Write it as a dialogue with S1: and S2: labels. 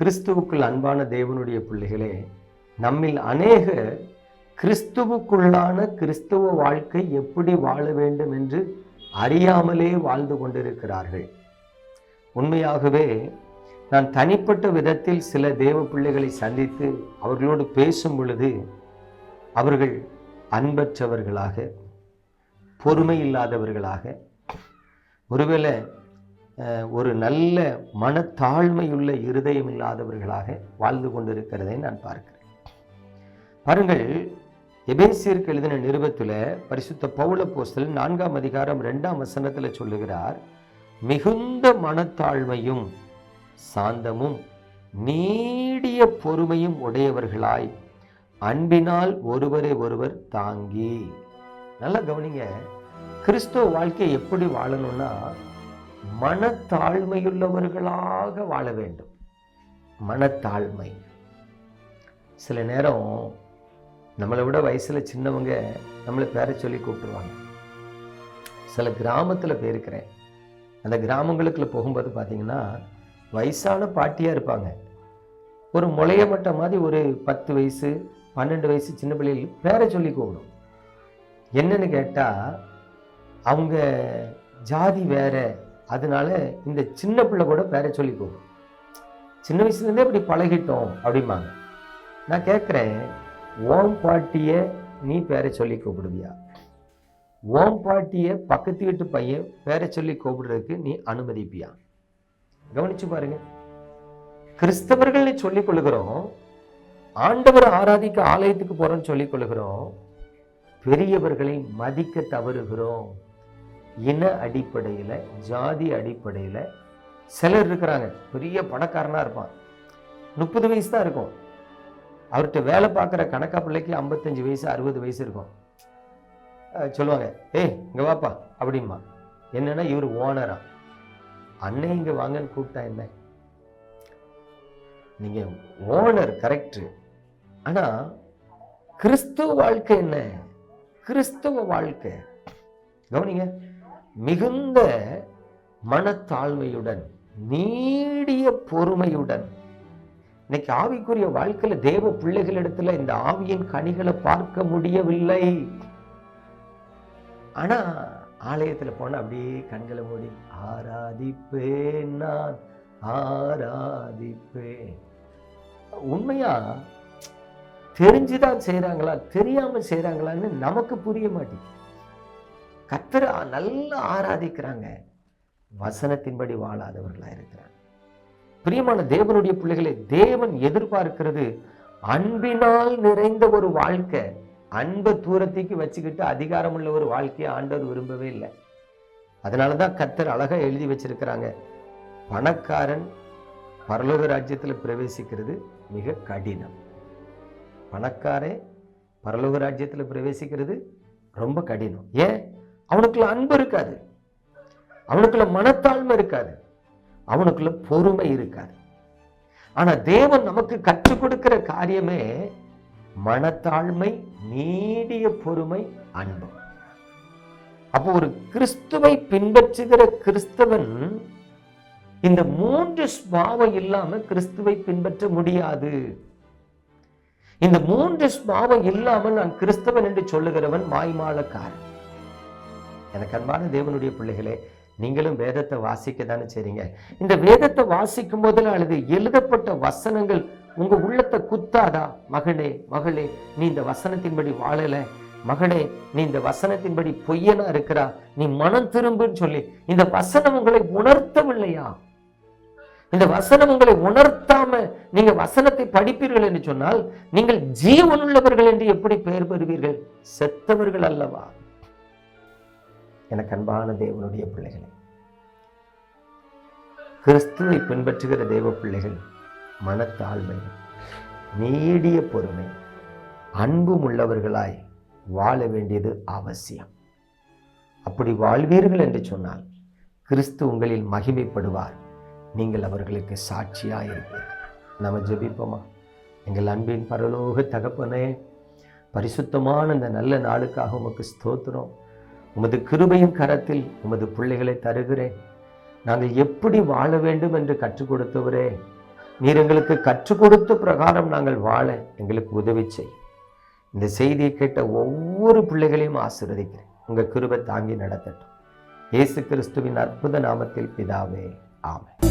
S1: கிறிஸ்துவுக்குள் அன்பான தேவனுடைய பிள்ளைகளே நம்மில் அநேக கிறிஸ்துவுக்குள்ளான கிறிஸ்துவ வாழ்க்கை எப்படி வாழ வேண்டும் என்று அறியாமலே வாழ்ந்து கொண்டிருக்கிறார்கள். உண்மையாகவே நான் தனிப்பட்ட விதத்தில் சில தேவ பிள்ளைகளை சந்தித்து அவர்களோடு பேசும் பொழுது அவர்கள் அன்பற்றவர்களாக பொறுமை இல்லாதவர்களாக ஒருவேளை ஒரு நல்ல மனத்தாழ்மையுள்ள இருதயம் இல்லாதவர்களாக வாழ்ந்து கொண்டிருக்கிறதை நான் பார்க்கிறேன். பாருங்கள் எபேசியருக்கு எழுதின நிருபத்தில் பரிசுத்த பவுல போஸ்தல் நான்காம் அதிகாரம் ரெண்டாம் வசனத்தில் சொல்லுகிறார் மிகுந்த மனத்தாழ்மையும் சாந்தமும் நீடிய பொறுமையும் உடையவர்களாய் அன்பினால் ஒருவரை ஒருவர் தாங்கி. நல்லா கவனிங்க கிறிஸ்துவ வாழ்க்கையை எப்படி வாழணும்னா மனத்தாழ்மையுள்ளவர்களாக வாழ வேண்டும். மனத்தாழ்மை. சில நேரம் நம்மளை விட வயசுல சின்னவங்க நம்மளை பேரை சொல்லி கூப்பிடுவாங்க சில கிராமத்தில் போயிருக்கிறேன். அந்த கிராமங்களுக்குள்ள போகும்போது பார்த்தீங்கன்னா வயசான பாட்டியாக இருப்பாங்க. ஒரு முளைய மட்ட மாதிரி ஒரு பத்து வயசு பன்னெண்டு வயசு சின்ன பிள்ளைகள் பேரை சொல்லி கூப்பிடும். என்னன்னு கேட்டால் அவங்க ஜாதி வேற அதனால இந்த சின்ன பிள்ளை கூட பேரை சொல்லி கூப்பிடும் சின்ன வயசுலேருந்தே இப்படி பழகிட்டோம் அப்படிம்பாங்க. நான் கேட்குறேன் ஓம் பாட்டியை நீ பேரை சொல்லி கூப்பிடுவியா? ஓம் பாட்டியை பக்கத்து வீட்டு பையன் பேரை சொல்லி கூப்பிடுறதுக்கு நீ அனுமதிப்பியா? கவனிச்சு பாருங்க. கிறிஸ்தவர்கள்னு சொல்லிக் கொள்கிறோம் ஆண்டவர் ஆராதிக்க ஆலயத்துக்கு போகிறோம்னு சொல்லிக் கொள்கிறோம் பெரியவர்களை மதிக்க தவறுகிறோம். இன அடிப்படையில் ஜாதி அடிப்படையில் சிலர் இருக்கிறாங்க. பெரிய பணக்காரனா இருப்பான். முப்பது வயசு தான் இருக்கும். அவர்கிட்ட வேலை பார்க்குற கணக்கா பிள்ளைக்கு ஐம்பத்தஞ்சு வயசு அறுபது வயசு இருக்கும். சொல்லுவாங்க ஏய் இங்கே வாப்பா அப்படிம்மா என்னன்னா இவர் ஓனரா. அண்ணன் இங்கே வாங்கன்னு கூப்பிட்டா என்ன? நீங்க ஓனர் கரெக்டு ஆனா கிறிஸ்துவ வாழ்க்கை என்ன? கிறிஸ்தவ வாழ்க்கை. கவனிங்க மிகுந்த மனத்தாழ்மையுடன் நீடிய பொறுமையுடன். இன்னைக்கு ஆவிக்குரிய வாழ்க்கையில தேவ பிள்ளைகளிடத்துல இந்த ஆவியின் கனிகளை பார்க்க முடியவில்லை. ஆனா ஆலயத்துல போன அப்படியே கண்களை மூடி ஆராதிப்பேன் நான் ஆராதிப்பேன். உண்மையா? தெரிஞ்சுதான் செய்யறாங்களா தெரியாம செய்யறாங்களான்னு நமக்கு புரிய மாட்டேங்குது. கத்தரை நல்லா ஆராதிக்கிறாங்க. வசனத்தின்படி வாழாதவர்களாக இருக்கிறாங்க பிரியமான தேவனுடைய பிள்ளைகளை தேவன் எதிர்பார்க்கிறது அன்பினால் நிறைந்த ஒரு வாழ்க்கை அன்பை தூரத்துக்கு வச்சுக்கிட்டு அதிகாரமுள்ள ஒரு வாழ்க்கையை ஆண்டவர் விரும்பவே இல்லை. அதனால தான் கத்தர் அழகாக எழுதி வச்சிருக்கிறாங்க. பணக்காரன் பரலோக ராஜ்யத்தில் பிரவேசிக்கிறது மிக கடினம். பணக்காரன் பரலோக ராஜ்யத்தில் பிரவேசிக்கிறது ரொம்ப கடினம். ஏன்? அவனுக்குள்ள அன்பு இருக்காது. அவனுக்குள்ள மனத்தாழ்மை இருக்காது. அவனுக்குள்ள பொறுமை இருக்காது. ஆனா தேவன் நமக்கு கற்றுக் கொடுக்கிற காரியமே மனத்தாழ்மை நீடிய பொறுமை அன்பு. அப்போ ஒரு கிறிஸ்துவை பின்பற்றுகிற கிறிஸ்தவன் இந்த மூன்று ஸ்பாவம் இல்லாம கிறிஸ்துவை பின்பற்ற முடியாது. இந்த மூன்று ஸ்பாவம் இல்லாமல் நான் கிறிஸ்தவன் என்று சொல்லுகிறவன் மாய்மாலக்காரன். எனக்கு அன்பான தேவனுடைய பிள்ளைகளே நீங்களும் வேதத்தை வாசிக்க தானே செய்றீங்க? இந்த வேதத்தை வாசிக்கும் போதில் அல்லது எழுதப்பட்ட வசனங்கள் உங்க உள்ளத்தை குத்தாதா? மகளே மகளே நீ இந்த வசனத்தின்படி வாழல. மகளே நீ இந்த வசனத்தின்படி பொய்யனா இருக்கிறா? நீ மனம் திரும்புன்னு சொல்லி இந்த வசனம் உங்களை உணர்த்தவில்லையா? இந்த வசனம் உங்களை உணர்த்தாம நீங்க வசனத்தை படிப்பீர்கள் என்று சொன்னால் நீங்கள் ஜீவனுள்ளவர்கள் என்று எப்படி பெயர் பெறுவீர்கள்? செத்தவர்கள் அல்லவா? எனக்கு அன்பான தேவனுடைய பிள்ளைகளே. கிறிஸ்துவை பின்பற்றுகிற தேவ பிள்ளைகள் மனத்தாழ்மை நீடிய பொறுமை அன்பும் உள்ளவர்களாய் வாழ வேண்டியது அவசியம். அப்படி வாழ்வீர்கள் என்று சொன்னால் கிறிஸ்து உங்களில் மகிமைப்படுவார். நீங்கள் அவர்களுக்கு சாட்சியாக இருப்பீர்கள் நம்ம ஜெபிப்போமா? எங்கள் அன்பின் பரலோக தகப்பனே பரிசுத்தமான இந்த நல்ல நாளுக்காக உமக்கு ஸ்தோத்திரம். உமது கிருபையின் கரத்தில் உமது பிள்ளைகளை தருகிறேன். நாங்கள் எப்படி வாழ வேண்டும் என்று கற்றுக் கொடுத்தவரே. நீர் எங்களுக்கு கற்றுக் கொடுத்த பிரகாரம் நாங்கள் வாழ எங்களுக்கு உதவி செய். இந்த செய்தியை கேட்ட ஒவ்வொரு பிள்ளைகளையும் ஆசீர்வதிக்கிறேன். உங்க கிருபை தாங்கி நடத்தட்டும். இயேசு கிறிஸ்துவின் அற்புத நாமத்தில் பிதாவே. ஆமை